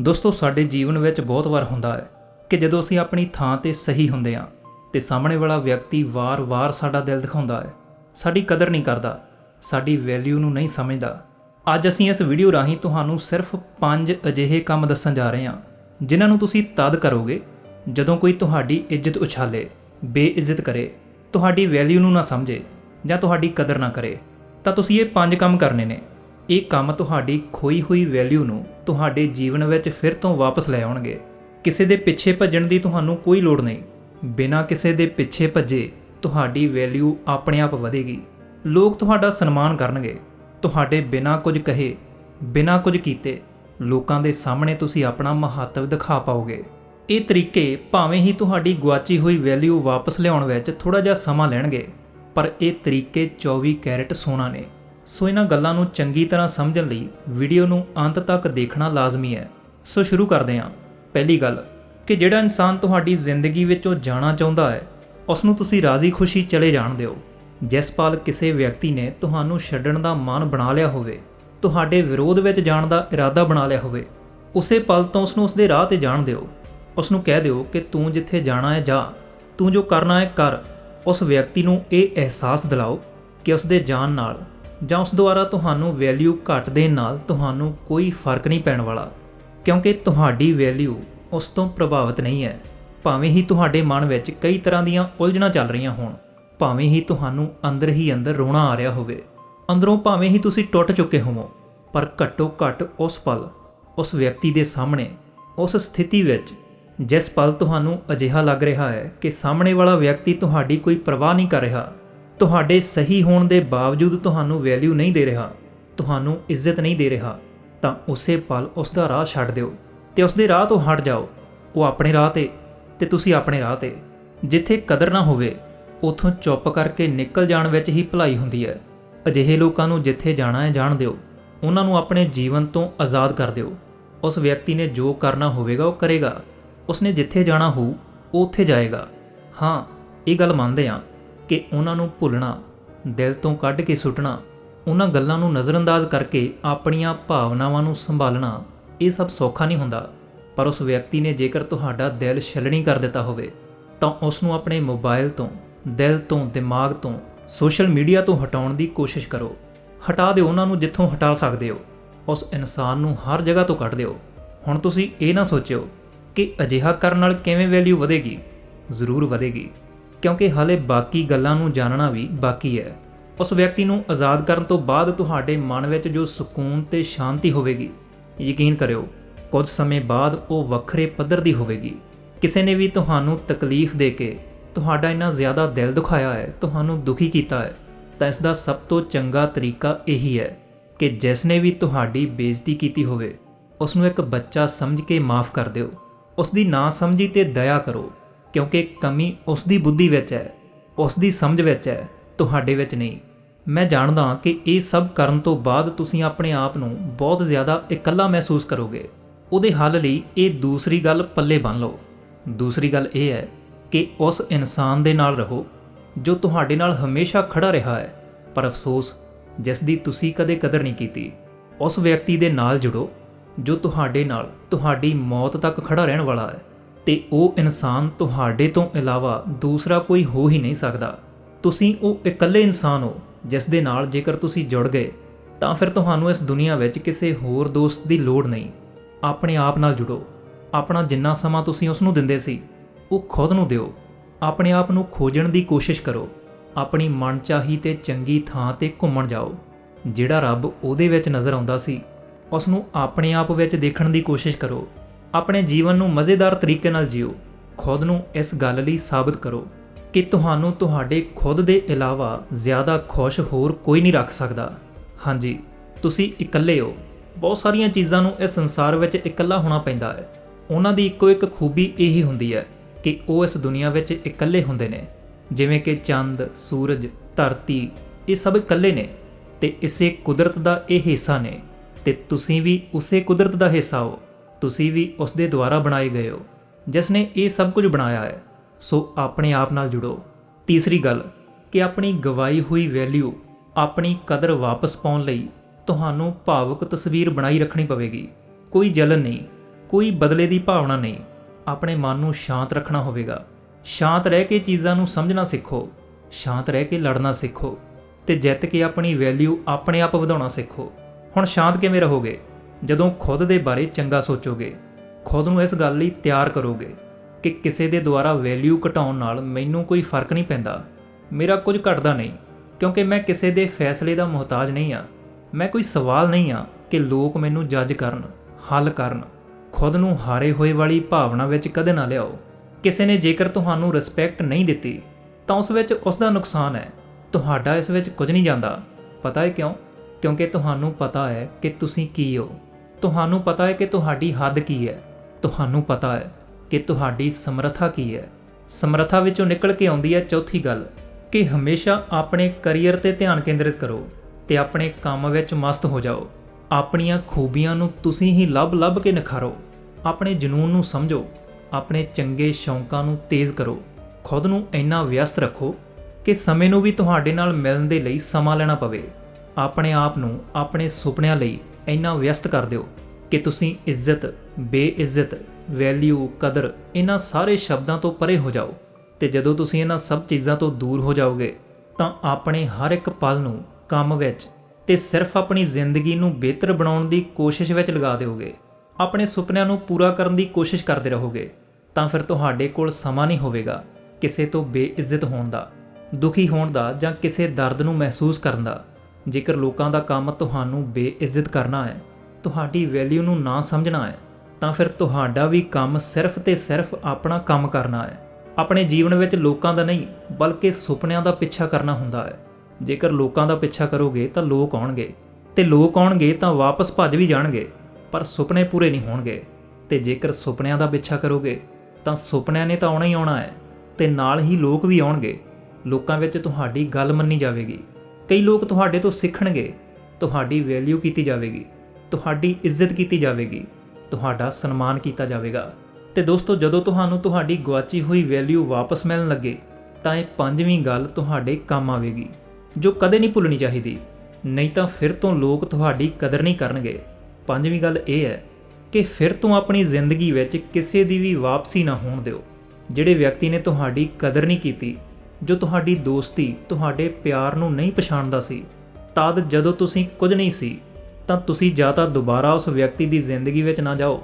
ਦੋਸਤੋ, ਸਾਡੇ ਜੀਵਨ ਵਿੱਚ ਬਹੁਤ ਵਾਰ ਹੁੰਦਾ ਹੈ ਕਿ ਜਦੋਂ ਅਸੀਂ ਆਪਣੀ ਥਾਂ ਤੇ ਸਹੀ ਹੁੰਦੇ ਹਾਂ ਤੇ ਸਾਹਮਣੇ ਵਾਲਾ ਵਿਅਕਤੀ ਵਾਰ-ਵਾਰ ਸਾਡਾ ਦਿਲ ਦਿਖਾਉਂਦਾ ਹੈ, ਸਾਡੀ ਕਦਰ ਨਹੀਂ ਕਰਦਾ, ਸਾਡੀ ਵੈਲਿਊ ਨੂੰ ਨਹੀਂ ਸਮਝਦਾ। ਅੱਜ ਅਸੀਂ ਇਸ ਵੀਡੀਓ ਰਾਹੀਂ ਤੁਹਾਨੂੰ ਸਿਰਫ 5 ਅਜਿਹੇ ਕੰਮ ਦੱਸਣ ਜਾ ਰਹੇ ਹਾਂ, ਜਿਨ੍ਹਾਂ ਨੂੰ ਤੁਸੀਂ ਤਦ ਕਰੋਗੇ ਜਦੋਂ ਕੋਈ ਤੁਹਾਡੀ ਇੱਜ਼ਤ ਉਛਾਲੇ, ਬੇਇੱਜ਼ਤ ਕਰੇ, ਤੁਹਾਡੀ ਵੈਲਿਊ ਨੂੰ ਨਾ ਸਮਝੇ ਜਾਂ ਤੁਹਾਡੀ ਕਦਰ ਨਾ ਕਰੇ। ਤਾਂ ਤੁਸੀਂ ਇਹ ਪੰਜ ਕੰਮ ਕਰਨੇ ਨੇ। ਇਹ ਕੰਮ ਤੁਹਾਡੀ ਖੋਈ ਹੋਈ ਵੈਲਿਊ ਨੂੰ ਤੁਹਾਡੇ ਜੀਵਨ ਵਿੱਚ ਫਿਰ ਤੋਂ ਵਾਪਸ ਲੈ ਆਉਣਗੇ। ਕਿਸੇ ਦੇ ਪਿੱਛੇ ਭੱਜਣ ਦੀ ਤੁਹਾਨੂੰ ਕੋਈ ਲੋੜ ਨਹੀਂ। ਬਿਨਾਂ ਕਿਸੇ ਦੇ ਪਿੱਛੇ ਭੱਜੇ ਤੁਹਾਡੀ ਵੈਲਿਊ ਆਪਣੇ ਆਪ ਵਧੇਗੀ। ਲੋਕ ਤੁਹਾਡਾ ਸਨਮਾਨ ਕਰਨਗੇ। ਤੁਹਾਡੇ ਬਿਨਾਂ ਕੁਝ ਕਹੇ, ਬਿਨਾਂ ਕੁਝ ਕੀਤੇ ਲੋਕਾਂ ਦੇ ਸਾਹਮਣੇ ਤੁਸੀਂ ਆਪਣਾ ਮਹੱਤਵ ਦਿਖਾ ਪਾਓਗੇ। ਇਹ ਤਰੀਕੇ ਭਾਵੇਂ ਹੀ ਤੁਹਾਡੀ ਗੁਆਚੀ ਹੋਈ ਵੈਲਿਊ ਵਾਪਸ ਲਿਆਉਣ ਵਿੱਚ ਥੋੜਾ ਜਿਹਾ ਸਮਾਂ ਲੈਣਗੇ, ਪਰ ਇਹ ਤਰੀਕੇ 24 ਕੈਰਟ ਸੋਨਾ ਨੇ। ਸੋ ਇਹਨਾਂ ਗੱਲਾਂ ਨੂੰ ਚੰਗੀ ਤਰ੍ਹਾਂ ਸਮਝਣ ਲਈ ਵੀਡੀਓ ਨੂੰ ਅੰਤ ਤੱਕ ਦੇਖਣਾ ਲਾਜ਼ਮੀ ਹੈ। ਸੋ ਸ਼ੁਰੂ ਕਰਦੇ ਹਾਂ। ਪਹਿਲੀ ਗੱਲ, ਕਿ ਜਿਹੜਾ ਇਨਸਾਨ ਤੁਹਾਡੀ ਜ਼ਿੰਦਗੀ ਵਿੱਚੋਂ ਜਾਣਾ ਚਾਹੁੰਦਾ ਹੈ ਉਸ ਨੂੰ ਤੁਸੀਂ ਰਾਜ਼ੀ ਖੁਸ਼ੀ ਚਲੇ ਜਾਣ ਦਿਓ। ਜਿਸ ਪਲ ਕਿਸੇ ਵਿਅਕਤੀ ਨੇ ਤੁਹਾਨੂੰ ਛੱਡਣ ਦਾ ਮਨ ਬਣਾ ਲਿਆ ਹੋਵੇ, ਤੁਹਾਡੇ ਵਿਰੋਧ ਵਿੱਚ ਜਾਣ ਦਾ ਇਰਾਦਾ ਬਣਾ ਲਿਆ ਹੋਵੇ, ਉਸੇ ਪਲ ਤੋਂ ਉਸ ਨੂੰ ਉਸਦੇ ਰਾਹ ਤੇ ਜਾਣ ਦਿਓ। ਉਸ ਨੂੰ ਕਹਿ ਦਿਓ ਕਿ ਤੂੰ ਜਿੱਥੇ ਜਾਣਾ ਹੈ ਜਾ, ਤੂੰ ਜੋ ਕਰਨਾ ਹੈ ਕਰ, ਉਸ ਵਿਅਕਤੀ ਨੂੰ ਇਹ ਅਹਿਸਾਸ ਦਿਲਾਓ ਕਿ ਉਸ ਦੇ ਜਾਣ ਨਾਲ ਜਾਂ ਉਸ ਦੁਆਰਾ ਤੁਹਾਨੂੰ ਵੈਲਿਊ ਘੱਟ ਦੇ ਨਾਲ ਤੁਹਾਨੂੰ ਕੋਈ ਫ਼ਰਕ ਨਹੀਂ ਪੈਣ ਵਾਲਾ, ਕਿਉਂਕਿ ਤੁਹਾਡੀ ਵੈਲਿਊ ਉਸ ਤੋਂ ਪ੍ਰਭਾਵਿਤ ਨਹੀਂ ਹੈ। ਭਾਵੇਂ ਹੀ ਤੁਹਾਡੇ ਮਨ ਵਿੱਚ ਕਈ ਤਰ੍ਹਾਂ ਦੀਆਂ ਉਲਝਣਾਂ ਚੱਲ ਰਹੀਆਂ ਹੋਣ, ਭਾਵੇਂ ਹੀ ਤੁਹਾਨੂੰ ਅੰਦਰ ਹੀ ਅੰਦਰ ਰੋਣਾ ਆ ਰਿਹਾ ਹੋਵੇ, ਅੰਦਰੋਂ ਭਾਵੇਂ ਹੀ ਤੁਸੀਂ ਟੁੱਟ ਚੁੱਕੇ ਹੋਵੋ, ਪਰ ਘੱਟੋ ਘੱਟ ਉਸ ਪਲ, ਉਸ ਵਿਅਕਤੀ ਦੇ ਸਾਹਮਣੇ, ਉਸ ਸਥਿਤੀ ਵਿੱਚ, ਜਿਸ ਪਲ ਤੁਹਾਨੂੰ ਅਜਿਹਾ ਲੱਗ ਰਿਹਾ ਹੈ ਕਿ ਸਾਹਮਣੇ ਵਾਲਾ ਵਿਅਕਤੀ ਤੁਹਾਡੀ ਕੋਈ ਪਰਵਾਹ ਨਹੀਂ ਕਰ ਰਿਹਾ ਤੁਹਾਡੇ ਸਹੀ ਹੋਣ ਦੇ ਬਾਵਜੂਦ ਤੁਹਾਨੂੰ ਵੈਲਿਊ ਨਹੀਂ ਦੇ ਰਿਹਾ, ਤੁਹਾਨੂੰ ਇੱਜ਼ਤ ਨਹੀਂ ਦੇ ਰਿਹਾ, ਤਾਂ ਉਸੇ ਪਲ ਉਸ ਦਾ ਰਾਹ ਛੱਡ ਦਿਓ ਤੇ ਉਸ ਦੇ ਰਾਹ ਤੋਂ ਹਟ ਜਾਓ। ਉਹ ਆਪਣੇ ਰਾਹ ਤੇ ਤੇ ਤੁਸੀਂ ਆਪਣੇ ਰਾਹ ਤੇ। ਜਿੱਥੇ ਕਦਰ ਨਾ ਹੋਵੇ, ਉਥੋਂ ਚੁੱਪ ਕਰਕੇ ਨਿਕਲ ਜਾਣ ਵਿੱਚ ਹੀ ਭਲਾਈ ਹੁੰਦੀ ਹੈ। ਅਜਿਹੇ ਲੋਕਾਂ ਨੂੰ ਜਿੱਥੇ ਜਾਣਾ ਹੈ ਜਾਣ ਦਿਓ। ਉਹਨਾਂ ਨੂੰ ਆਪਣੇ ਜੀਵਨ ਤੋਂ ਆਜ਼ਾਦ ਕਰ ਦਿਓ। ਉਸ ਵਿਅਕਤੀ ਨੇ ਜੋ ਕਰਨਾ ਹੋਵੇਗਾ, ਉਹ ਕਰੇਗਾ। ਉਸਨੇ ਜਿੱਥੇ ਜਾਣਾ ਹੋਊ, ਉਹ ਉੱਥੇ ਜਾਏਗਾ। ਹਾਂ, ਇਹ ਗੱਲ ਮੰਨਦੇ ਹਾਂ। ਕਿ ਉਹਨਾਂ ਨੂੰ ਭੁੱਲਣਾ, ਦਿਲ ਤੋਂ ਕੱਢ ਕੇ ਸੁੱਟਣਾ, ਉਹਨਾਂ ਗੱਲਾਂ ਨੂੰ ਨਜ਼ਰਅੰਦਾਜ਼ ਕਰਕੇ ਆਪਣੀਆਂ ਭਾਵਨਾਵਾਂ ਨੂੰ ਸੰਭਾਲਣਾ, ਇਹ ਸਭ ਸੌਖਾ ਨਹੀਂ ਹੁੰਦਾ। ਪਰ ਉਸ ਵਿਅਕਤੀ ਨੇ ਜੇਕਰ ਤੁਹਾਡਾ ਦਿਲ ਛਲਣੀ ਕਰ ਦਿੱਤਾ ਹੋਵੇ, ਤਾਂ ਉਸ ਨੂੰ ਆਪਣੇ ਮੋਬਾਈਲ ਤੋਂ, ਦਿਲ ਤੋਂ, ਦਿਮਾਗ ਤੋਂ, ਸੋਸ਼ਲ ਮੀਡੀਆ ਤੋਂ ਹਟਾਉਣ ਦੀ ਕੋਸ਼ਿਸ਼ ਕਰੋ। ਹਟਾ ਦਿਓ ਉਹਨਾਂ ਨੂੰ ਜਿੱਥੋਂ ਹਟਾ ਸਕਦੇ ਹੋ। ਉਸ ਇਨਸਾਨ ਨੂੰ ਹਰ ਜਗ੍ਹਾ ਤੋਂ ਕੱਢ ਦਿਓ। ਹੁਣ ਤੁਸੀਂ ਇਹ ਨਾ ਸੋਚਿਓ ਕਿ ਅਜਿਹਾ ਕਰਨ ਨਾਲ ਕਿਵੇਂ ਵੈਲਿਊ ਵਧੇਗੀ? ਜ਼ਰੂਰ ਵਧੇਗੀ। ਕਿਉਂਕਿ ਹਾਲੇ ਬਾਕੀ ਗੱਲਾਂ ਨੂੰ ਜਾਣਨਾ ਵੀ ਬਾਕੀ ਹੈ। ਉਸ ਵਿਅਕਤੀ ਨੂੰ ਆਜ਼ਾਦ ਕਰਨ ਤੋਂ ਬਾਅਦ ਤੁਹਾਡੇ ਮਨ ਵਿੱਚ ਜੋ ਸਕੂਨ ਤੇ ਸ਼ਾਂਤੀ ਹੋਵੇਗੀ, ਯਕੀਨ ਕਰਿਓ, ਕੁਝ ਸਮੇਂ ਬਾਅਦ ਉਹ ਵੱਖਰੇ ਪੱਧਰ ਦੀ ਹੋਵੇਗੀ। ਕਿਸੇ ਨੇ ਵੀ ਤੁਹਾਨੂੰ ਤਕਲੀਫ ਦੇ ਕੇ ਤੁਹਾਡਾ ਇੰਨਾ ਜ਼ਿਆਦਾ ਦਿਲ ਦੁਖਾਇਆ ਹੈ, ਤੁਹਾਨੂੰ ਦੁਖੀ ਕੀਤਾ ਹੈ, ਤਾਂ ਇਸ ਦਾ ਸਭ ਤੋਂ ਚੰਗਾ ਤਰੀਕਾ ਇਹੀ ਹੈ ਕਿ ਜਿਸ ਨੇ ਵੀ ਤੁਹਾਡੀ ਬੇਇੱਜ਼ਤੀ ਕੀਤੀ ਹੋਵੇ ਉਸ ਨੂੰ ਇੱਕ ਬੱਚਾ ਸਮਝ ਕੇ ਮਾਫ ਕਰ ਦਿਓ। ਉਸ ਦੀ ਨਾ ਸਮਝੀ ਤੇ ਦਇਆ ਕਰੋ। ਕਿਉਂਕਿ ਕਮੀ ਉਸ ਦੀ ਬੁੱਧੀ ਵਿੱਚ ਹੈ ਉਸ ਦੀ ਸਮਝ ਵਿੱਚ ਹੈ, ਤੁਹਾਡੇ ਵਿੱਚ ਨਹੀਂ। ਮੈਂ ਜਾਣਦਾ ਹਾਂ ਕਿ ਇਹ ਸਭ ਕਰਨ ਤੋਂ ਬਾਅਦ ਤੁਸੀਂ ਆਪਣੇ ਆਪ ਨੂੰ ਬਹੁਤ ਜ਼ਿਆਦਾ ਇਕੱਲਾ ਮਹਿਸੂਸ ਕਰੋਗੇ। ਉਹਦੇ ਹੱਲ ਲਈ ਇਹ ਦੂਸਰੀ ਗੱਲ ਪੱਲੇ ਬੰਨ ਲਓ। ਦੂਸਰੀ ਗੱਲ ਇਹ ਹੈ ਕਿ ਉਸ ਇਨਸਾਨ ਦੇ ਨਾਲ ਰਹੋ, ਜੋ ਤੁਹਾਡੇ ਨਾਲ ਹਮੇਸ਼ਾ ਖੜਾ ਰਿਹਾ ਹੈ, ਪਰ ਅਫਸੋਸ, ਜਿਸ ਦੀ ਤੁਸੀਂ ਕਦੇ ਕਦਰ ਨਹੀਂ ਕੀਤੀ, ਉਸ ਵਿਅਕਤੀ ਦੇ ਨਾਲ ਜੁੜੋ, ਜੋ ਤੁਹਾਡੇ ਨਾਲ, ਤੁਹਾਡੀ ਮੌਤ ਤੱਕ ਖੜਾ ਰਹਿਣ ਵਾਲਾ ਹੈ। ਤੇ ਉਹ ਇਨਸਾਨ ਤੁਹਾਡੇ ਤੋਂ ਇਲਾਵਾ ਦੂਸਰਾ ਕੋਈ ਹੋ ਹੀ ਨਹੀਂ ਸਕਦਾ। ਤੁਸੀਂ ਉਹ ਇਕੱਲੇ ਇਨਸਾਨ ਹੋ, ਜਿਸ ਦੇ ਨਾਲ ਜੇਕਰ ਤੁਸੀਂ ਜੁੜ ਗਏ, ਤਾਂ ਫਿਰ ਤੁਹਾਨੂੰ ਇਸ ਦੁਨੀਆ ਵਿੱਚ ਕਿਸੇ ਹੋਰ ਦੋਸਤ ਦੀ ਲੋੜ ਨਹੀਂ। ਆਪਣੇ ਆਪ ਨਾਲ ਜੁੜੋ। ਆਪਣਾ ਜਿੰਨਾ ਸਮਾਂ ਤੁਸੀਂ ਉਸ ਨੂੰ ਦਿੰਦੇ ਸੀ, ਉਹ ਖੁਦ ਨੂੰ ਦਿਓ। ਆਪਣੇ ਆਪ ਨੂੰ ਖੋਜਣ ਦੀ ਕੋਸ਼ਿਸ਼ ਕਰੋ। ਆਪਣੀ ਮਨਚਾਹੀ ਤੇ ਚੰਗੀ ਥਾਂ ਤੇ ਘੁੰਮਣ ਜਾਓ। ਜਿਹੜਾ ਰੱਬ ਉਹਦੇ ਵਿੱਚ ਨਜ਼ਰ ਆਉਂਦਾ ਸੀ ਉਸ ਨੂੰ ਆਪਣੇ ਆਪ ਵਿੱਚ ਦੇਖਣ ਦੀ ਕੋਸ਼ਿਸ਼ ਕਰੋ। ਆਪਣੇ ਜੀਵਨ ਨੂੰ ਮਜ਼ੇਦਾਰ ਤਰੀਕੇ ਨਾਲ ਜਿਓ। ਖੁਦ ਨੂੰ ਇਸ ਗੱਲ ਲਈ ਸਾਬਤ ਕਰੋ ਕਿ ਤੁਹਾਨੂੰ ਤੁਹਾਡੇ ਖੁਦ ਦੇ ਇਲਾਵਾ ਜ਼ਿਆਦਾ ਖੁਸ਼ ਹੋਰ ਕੋਈ ਨਹੀਂ ਰੱਖ ਸਕਦਾ। ਹਾਂਜੀ, ਤੁਸੀਂ ਇਕੱਲੇ ਹੋ। ਬਹੁਤ ਸਾਰੀਆਂ ਚੀਜ਼ਾਂ ਨੂੰ ਇਸ ਸੰਸਾਰ ਵਿੱਚ ਇਕੱਲਾ ਹੋਣਾ ਪੈਂਦਾ ਹੈ। ਉਹਨਾਂ ਦੀ ਇੱਕੋ ਇੱਕ ਖੂਬੀ ਇਹੀ ਹੁੰਦੀ ਹੈ ਕਿ ਉਹ ਇਸ ਦੁਨੀਆ ਵਿੱਚ ਇਕੱਲੇ ਹੁੰਦੇ ਨੇ। ਜਿਵੇਂ ਕਿ ਚੰਦ, ਸੂਰਜ, ਧਰਤੀ, ਇਹ ਸਭ ਇਕੱਲੇ ਨੇ ਤੇ ਇਸੇ ਕੁਦਰਤ ਦਾ ਇਹ ਹਿੱਸਾ ਨੇ ਤੇ ਤੁਸੀਂ ਵੀ ਉਸੇ ਕੁਦਰਤ ਦਾ ਹਿੱਸਾ ਹੋ। ਤੁਸੀਂ ਵੀ ਉਸ ਦੇ ਦੁਆਰਾ ਬਣਾਏ ਗਏ ਹੋ, ਜਿਸ ਨੇ ਇਹ ਸਭ ਕੁਝ ਬਣਾਇਆ ਹੈ, ਸੋ ਆਪਣੇ ਆਪ ਨਾਲ ਜੁੜੋ। ਤੀਸਰੀ ਗੱਲ, ਕਿ ਆਪਣੀ ਗਵਾਈ ਹੋਈ ਵੈਲਿਊ ਆਪਣੀ ਕਦਰ ਵਾਪਸ ਪਾਉਣ ਲਈ ਤੁਹਾਨੂੰ ਭਾਵੁਕ ਤਸਵੀਰ ਬਣਾਈ ਰੱਖਣੀ ਪਵੇਗੀ। ਕੋਈ ਜਲਨ ਨਹੀਂ, ਕੋਈ ਬਦਲੇ ਦੀ ਭਾਵਨਾ ਨਹੀਂ, ਆਪਣੇ ਮਨ ਨੂੰ ਸ਼ਾਂਤ ਰੱਖਣਾ ਹੋਵੇਗਾ। ਸ਼ਾਂਤ ਰਹਿ ਕੇ ਚੀਜ਼ਾਂ ਨੂੰ ਸਮਝਣਾ ਸਿੱਖੋ, ਸ਼ਾਂਤ ਰਹਿ ਕੇ ਲੜਨਾ ਸਿੱਖੋ, ਤੇ ਜਿੱਤ ਕੇ ਆਪਣੀ ਵੈਲਿਊ ਆਪਣੇ ਆਪ ਵਧਾਉਣਾ ਸਿੱਖੋ। ਹੁਣ ਸ਼ਾਂਤ ਕਿਵੇਂ ਰਹੋਗੇ? ਜਦੋਂ ਖੁਦ ਦੇ ਬਾਰੇ ਚੰਗਾ ਸੋਚੋਗੇ, ਖੁਦ ਨੂੰ ਇਸ ਗੱਲ ਲਈ ਤਿਆਰ ਕਰੋਗੇ ਕਿ ਕਿਸੇ ਦੇ ਦੁਆਰਾ ਵੈਲਿਊ ਘਟਾਉਣ ਨਾਲ ਮੈਨੂੰ ਕੋਈ ਫ਼ਰਕ ਨਹੀਂ ਪੈਂਦਾ। ਮੇਰਾ ਕੁਝ ਘਟਦਾ ਨਹੀਂ, ਕਿਉਂਕਿ ਮੈਂ ਕਿਸੇ ਦੇ ਫੈਸਲੇ ਦਾ ਮੁਹਤਾਜ ਨਹੀਂ ਆ ਮੈਂ ਕੋਈ ਸਵਾਲ ਨਹੀਂ ਆ ਕਿ ਲੋਕ ਮੈਨੂੰ ਜੱਜ ਕਰਨ, ਹੱਲ ਕਰਨ। ਖੁਦ ਨੂੰ ਹਾਰੇ ਹੋਏ ਵਾਲੀ ਭਾਵਨਾ ਵਿੱਚ ਕਦੇ ਨਾ ਲਿਆਓ। ਕਿਸੇ ਨੇ ਜੇਕਰ ਤੁਹਾਨੂੰ ਰਿਸਪੈਕਟ ਨਹੀਂ ਦਿੱਤੀ, ਤਾਂ ਉਸ ਵਿੱਚ ਉਸ ਦਾ ਨੁਕਸਾਨ ਹੈ। ਤੁਹਾਡਾ ਇਸ ਵਿੱਚ ਕੁਝ ਨਹੀਂ ਜਾਂਦਾ। ਪਤਾ ਹੈ ਕਿਉਂ? ਕਿਉਂਕਿ ਤੁਹਾਨੂੰ ਪਤਾ ਹੈ ਕਿ ਤੁਸੀਂ ਕੀ ਹੋ। ਤੁਹਾਨੂੰ ਪਤਾ ਹੈ ਕਿ ਤੁਹਾਡੀ ਹੱਦ ਕੀ ਹੈ? ਤੁਹਾਨੂੰ ਪਤਾ ਹੈ ਕਿ ਤੁਹਾਡੀ ਸਮਰੱਥਾ ਕੀ ਹੈ। ਸਮਰੱਥਾ ਵਿੱਚੋਂ ਨਿਕਲ ਕੇ ਆਉਂਦੀ ਹੈ ਚੌਥੀ ਗੱਲ ਕਿ ਹਮੇਸ਼ਾ ਆਪਣੇ ਕੈਰੀਅਰ ਤੇ ਧਿਆਨ ਕੇਂਦਰਿਤ ਕਰੋ ਤੇ ਆਪਣੇ ਕੰਮ ਵਿੱਚ ਮਸਤ ਹੋ ਜਾਓ। ਆਪਣੀਆਂ ਖੂਬੀਆਂ ਨੂੰ ਤੁਸੀਂ ਹੀ ਲੱਭ-ਲੱਭ ਕੇ ਨਿਖਾਰੋ। ਆਪਣੇ ਜਨੂਨ ਨੂੰ ਸਮਝੋ। ਆਪਣੇ ਚੰਗੇ ਸ਼ੌਂਕਾਂ ਨੂੰ ਤੇਜ਼ ਕਰੋ। ਖੁਦ ਨੂੰ ਇੰਨਾ ਵਿਅਸਤ ਰੱਖੋ ਕਿ ਸਮੇਂ ਨੂੰ ਵੀ ਤੁਹਾਡੇ ਨਾਲ ਮਿਲਣ ਦੇ ਲਈ ਸਮਾਂ ਲੈਣਾ ਪਵੇ। ਆਪਣੇ ਆਪ ਨੂੰ ਆਪਣੇ ਸੁਪਨਿਆਂ ਲਈ ਇੰਨਾ ਵਿਅਸਤ ਕਰ ਦਿਓ ਕਿ ਤੁਸੀਂ ਇੱਜ਼ਤ, ਬੇਇੱਜ਼ਤ ਵੈਲਿਊ ਕਦਰ ਇਹਨਾਂ ਸਾਰੇ ਸ਼ਬਦਾਂ ਤੋਂ ਪਰੇ ਹੋ ਜਾਓ ਤੇ ਜਦੋਂ ਤੁਸੀਂ ਇਹਨਾਂ ਸਭ ਚੀਜ਼ਾਂ ਤੋਂ ਦੂਰ ਹੋ ਜਾਓਗੇ ਤਾਂ ਆਪਣੇ ਹਰ ਇੱਕ ਪਲ ਨੂੰ ਕੰਮ ਵਿੱਚ ਤੇ ਸਿਰਫ ਆਪਣੀ ਜ਼ਿੰਦਗੀ ਨੂੰ ਬਿਹਤਰ ਬਣਾਉਣ ਦੀ ਕੋਸ਼ਿਸ਼ ਵਿੱਚ ਲਗਾ ਦਿਓਗੇ। ਆਪਣੇ ਸੁਪਨਿਆਂ ਨੂੰ ਪੂਰਾ ਕਰਨ ਦੀ ਕੋਸ਼ਿਸ਼ ਕਰਦੇ ਰਹੋਗੇ ਤਾਂ ਫਿਰ ਤੁਹਾਡੇ ਕੋਲ ਸਮਾਂ ਨਹੀਂ ਹੋਵੇਗਾ ਕਿਸੇ ਤੋਂ ਬੇਇੱਜ਼ਤ ਹੋਣ ਦਾ, ਦੁਖੀ ਹੋਣ ਦਾ ਜਾਂ ਕਿਸੇ ਦਰਦ ਨੂੰ ਮਹਿਸੂਸ ਕਰਨ ਦਾ। ਜੇਕਰ ਲੋਕਾਂ ਦਾ ਕੰਮ ਤੁਹਾਨੂੰ ਬੇਇੱਜ਼ਤ ਕਰਨਾ ਹੈ, ਤੁਹਾਡੀ ਵੈਲਿਊ ਨੂੰ ਨਾ ਸਮਝਣਾ ਹੈ, ਤਾਂ ਫਿਰ ਤੁਹਾਡਾ ਵੀ ਕੰਮ ਸਿਰਫ ਤੇ ਸਿਰਫ ਆਪਣਾ ਕੰਮ ਕਰਨਾ ਹੈ। ਆਪਣੇ ਜੀਵਨ ਵਿੱਚ ਲੋਕਾਂ ਦਾ ਨਹੀਂ, ਬਲਕਿ ਸੁਪਨਿਆਂ ਦਾ ਪਿੱਛਾ ਕਰਨਾ ਹੁੰਦਾ ਹੈ। ਜੇਕਰ ਲੋਕਾਂ ਦਾ ਪਿੱਛਾ ਕਰੋਗੇ ਤਾਂ ਲੋਕ ਆਉਣਗੇ, ਤੇ ਲੋਕ ਆਉਣਗੇ ਤਾਂ ਵਾਪਸ ਭੱਜ ਵੀ ਜਾਣਗੇ, ਪਰ ਸੁਪਨੇ ਪੂਰੇ ਨਹੀਂ ਹੋਣਗੇ। ਤੇ ਜੇਕਰ ਸੁਪਨਿਆਂ ਦਾ ਪਿੱਛਾ ਕਰੋਗੇ, ਤਾਂ ਸੁਪਨਿਆਂ ਨੇ ਤਾਂ ਆਉਣਾ ਹੀ ਆਉਣਾ ਹੈ, ਤੇ ਨਾਲ ਹੀ ਲੋਕ ਵੀ ਆਉਣਗੇ। ਲੋਕਾਂ ਵਿੱਚ ਤੁਹਾਡੀ ਗੱਲ ਮੰਨੀ ਜਾਵੇਗੀ। ਕਈ ਲੋਕ ਤੁਹਾਡੇ ਤੋਂ ਸਿੱਖਣਗੇ, ਤੁਹਾਡੀ ਵੈਲਿਊ ਕੀਤੀ ਜਾਵੇਗੀ, ਤੁਹਾਡੀ ਇੱਜ਼ਤ ਕੀਤੀ ਜਾਵੇਗੀ, ਤੁਹਾਡਾ ਸਨਮਾਨ ਕੀਤਾ ਜਾਵੇਗਾ। ਤੇ ਦੋਸਤੋ, ਜਦੋਂ ਤੁਹਾਨੂੰ ਤੁਹਾਡੀ ਗਵਾਚੀ ਹੋਈ ਵੈਲਿਊ ਵਾਪਸ ਮਿਲਣ ਲੱਗੇ, ਤਾਂ ਇਹ ਪੰਜਵੀਂ ਗੱਲ ਤੁਹਾਡੇ ਕੰਮ ਆਵੇਗੀ, ਜੋ ਕਦੇ ਨਹੀਂ ਭੁੱਲਣੀ ਚਾਹੀਦੀ। ਨਹੀਂ ਤਾਂ ਫਿਰ ਤੋਂ ਲੋਕ ਤੁਹਾਡੀ ਕਦਰ ਨਹੀਂ ਕਰਨਗੇ। ਪੰਜਵੀਂ ਗੱਲ ਇਹ ਹੈ ਕਿ ਫਿਰ ਤੋਂ ਆਪਣੀ ਜ਼ਿੰਦਗੀ ਵਿੱਚ ਕਿਸੇ ਦੀ ਵੀ ਵਾਪਸੀ ਨਾ ਹੋਣ ਦਿਓ, ਜਿਹੜੇ ਵਿਅਕਤੀ ਨੇ ਤੁਹਾਡੀ ਕਦਰ ਨਹੀਂ ਕੀਤੀ ਜੋ ਤੁਹਾਡੀ ਦੋਸਤੀ ਤੁਹਾਡੇ ਪਿਆਰ ਨੂੰ ਨਹੀਂ ਪਛਾਣਦਾ ਸੀ, ਤਦ ਜਦੋਂ ਤੁਸੀਂ ਕੁਝ ਨਹੀਂ ਸੀ, ਤਾਂ ਤੁਸੀਂ ਜਾਂ ਤਾਂ ਦੁਬਾਰਾ ਉਸ ਵਿਅਕਤੀ ਦੀ ਜ਼ਿੰਦਗੀ ਵਿੱਚ ਨਾ ਜਾਓ,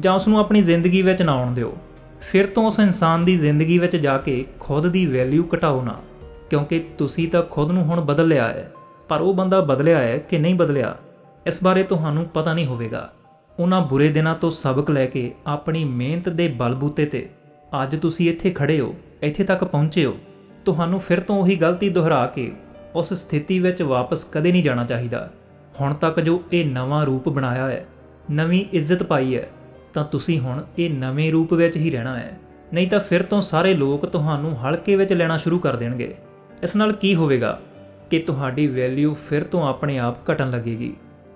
ਜਾਂ ਉਸ ਨੂੰ ਆਪਣੀ ਜ਼ਿੰਦਗੀ ਵਿੱਚ ਨਾ ਆਉਣ ਦਿਓ। ਫਿਰ ਤੋਂ ਉਸ ਇਨਸਾਨ ਦੀ ਜ਼ਿੰਦਗੀ ਵਿੱਚ ਜਾ ਕੇ ਖੁਦ ਦੀ ਵੈਲਿਊ ਘਟਾਓ ਨਾ, ਕਿਉਂਕਿ ਤੁਸੀਂ ਤਾਂ ਖੁਦ ਨੂੰ ਹੁਣ ਬਦਲ ਲਿਆ ਹੈ, ਪਰ ਉਹ ਬੰਦਾ ਬਦਲਿਆ ਹੈ ਕਿ ਨਹੀਂ ਬਦਲਿਆ, ਇਸ ਬਾਰੇ ਤੁਹਾਨੂੰ ਪਤਾ ਨਹੀਂ ਹੋਵੇਗਾ। ਉਹਨਾਂ ਬੁਰੇ ਦਿਨਾਂ ਤੋਂ ਸਬਕ ਲੈ ਕੇ ਆਪਣੀ ਮਿਹਨਤ ਦੇ ਬਲਬੂਤੇ ਤੇ ਅੱਜ ਤੁਸੀਂ ਇੱਥੇ ਖੜੇ ਹੋ, ਇੱਥੇ ਤੱਕ ਪਹੁੰਚੇ ਹੋ। ਤੁਹਾਨੂੰ ਫਿਰ ਤੋਂ ਉਹੀ ਗਲਤੀ ਦੁਹਰਾ ਕੇ ਉਸ ਸਥਿਤੀ ਵਿੱਚ ਵਾਪਸ ਕਦੇ ਨਹੀਂ ਜਾਣਾ ਚਾਹੀਦਾ। ਹੁਣ ਤੱਕ ਜੋ ਇਹ ਨਵਾਂ ਰੂਪ ਬਣਾਇਆ ਹੈ, ਨਵੀਂ ਇੱਜ਼ਤ ਪਾਈ ਹੈ, ਤਾਂ ਤੁਸੀਂ ਹੁਣ ਇਹ ਨਵੇਂ ਰੂਪ ਵਿੱਚ ਹੀ ਰਹਿਣਾ ਹੈ। ਨਹੀਂ ਤਾਂ ਫਿਰ ਤੋਂ ਸਾਰੇ ਲੋਕ ਤੁਹਾਨੂੰ ਹਲਕੇ ਵਿੱਚ ਲੈਣਾ ਸ਼ੁਰੂ ਕਰ ਦੇਣਗੇ। ਇਸ ਨਾਲ ਕੀ ਹੋਵੇਗਾ ਕਿ ਤੁਹਾਡੀ ਵੈਲਿਊ ਫਿਰ ਤੋਂ ਆਪਣੇ ਆਪ ਘਟਣ ਲੱਗੇਗੀ।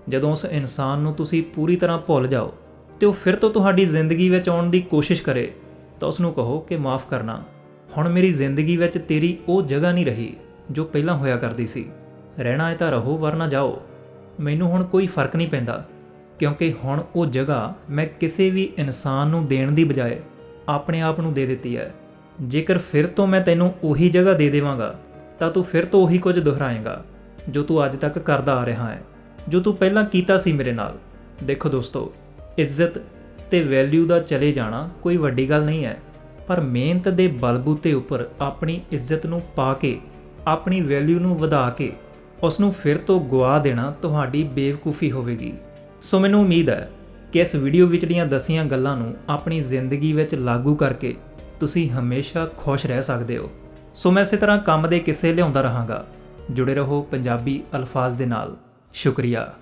ਜਦੋਂ ਉਸ ਇਨਸਾਨ ਨੂੰ ਤੁਸੀਂ ਪੂਰੀ ਤਰ੍ਹਾਂ ਭੁੱਲ ਜਾਓ ਤੇ ਉਹ ਫਿਰ ਤੋਂ ਤੁਹਾਡੀ ਜ਼ਿੰਦਗੀ ਵਿੱਚ ਆਉਣ ਦੀ ਕੋਸ਼ਿਸ਼ ਕਰੇ, ਤਾਂ ਉਸ ਨੂੰ ਕਹੋ ਕਿ ਮਾਫ ਕਰਨਾ। ਹੁਣ ਮੇਰੀ ਜ਼ਿੰਦਗੀ ਵਿੱਚ ਤੇਰੀ ਉਹ ਜਗ੍ਹਾ ਨਹੀਂ ਰਹੀ ਜੋ ਪਹਿਲਾਂ ਹੋਇਆ ਕਰਦੀ ਸੀ। ਰਹਿਣਾ ਹੈ ਤਾਂ ਰਹੋ, ਵਰਨਾ ਜਾਓ। ਮੈਨੂੰ ਹੁਣ ਕੋਈ ਫ਼ਰਕ ਨਹੀਂ ਪੈਂਦਾ, ਕਿਉਂਕਿ ਹੁਣ ਉਹ ਜਗ੍ਹਾ ਮੈਂ ਕਿਸੇ ਵੀ ਇਨਸਾਨ ਨੂੰ ਦੇਣ ਦੀ ਬਜਾਏ ਆਪਣੇ ਆਪ ਨੂੰ ਦੇ ਦਿੱਤੀ ਹੈ। ਜੇਕਰ ਫਿਰ ਤੋਂ ਮੈਂ ਤੈਨੂੰ ਉਹੀ ਜਗ੍ਹਾ ਦੇ ਦੇਵਾਂਗਾ, ਤਾਂ ਤੂੰ ਫਿਰ ਤੋਂ ਉਹੀ ਕੁਝ ਦੁਹਰਾਏਂਗਾ, ਜੋ ਤੂੰ ਅੱਜ ਤੱਕ ਕਰਦਾ ਆ ਰਿਹਾ ਹੈ, ਜੋ ਤੂੰ ਪਹਿਲਾਂ ਕੀਤਾ ਸੀ ਮੇਰੇ ਨਾਲ। ਦੇਖੋ ਦੋਸਤੋ, ਇੱਜ਼ਤ ਤੇ ਵੈਲਿਊ ਦਾ ਚਲੇ ਜਾਣਾ ਕੋਈ ਵੱਡੀ ਗੱਲ ਨਹੀਂ ਹੈ। ਪਰ ਮਿਹਨਤ ਦੇ ਬਲਬੂਤੇ ਉੱਪਰ ਆਪਣੀ ਇੱਜ਼ਤ ਨੂੰ ਪਾ ਕੇ, ਆਪਣੀ ਵੈਲਿਊ ਨੂੰ ਵਧਾ ਕੇ ਉਸ ਨੂੰ ਫਿਰ ਤੋਂ ਗਵਾ ਦੇਣਾ ਤੁਹਾਡੀ ਬੇਵਕੂਫੀ ਹੋਵੇਗੀ। ਸੋ ਮੈਨੂੰ ਉਮੀਦ ਹੈ ਕਿ ਇਸ ਵੀਡੀਓ ਵਿਚਲੀਆਂ ਦਸੀਆਂ ਗੱਲਾਂ ਨੂੰ ਆਪਣੀ ਜ਼ਿੰਦਗੀ ਵਿੱਚ ਲਾਗੂ ਕਰਕੇ ਤੁਸੀਂ ਹਮੇਸ਼ਾ ਖੁਸ਼ ਰਹਿ ਸਕਦੇ ਹੋ। ਸੋ ਮੈਂ ਇਸੇ ਤਰ੍ਹਾਂ ਕੰਮ ਦੇ ਕਿੱਸੇ ਲਿਆਉਂਦਾ ਰਹਾਂਗਾ। ਜੁੜੇ ਰਹੋ ਪੰਜਾਬੀ ਅਲਫਾਜ਼ ਦੇ ਨਾਲ। ਸ਼ੁਕਰੀਆ।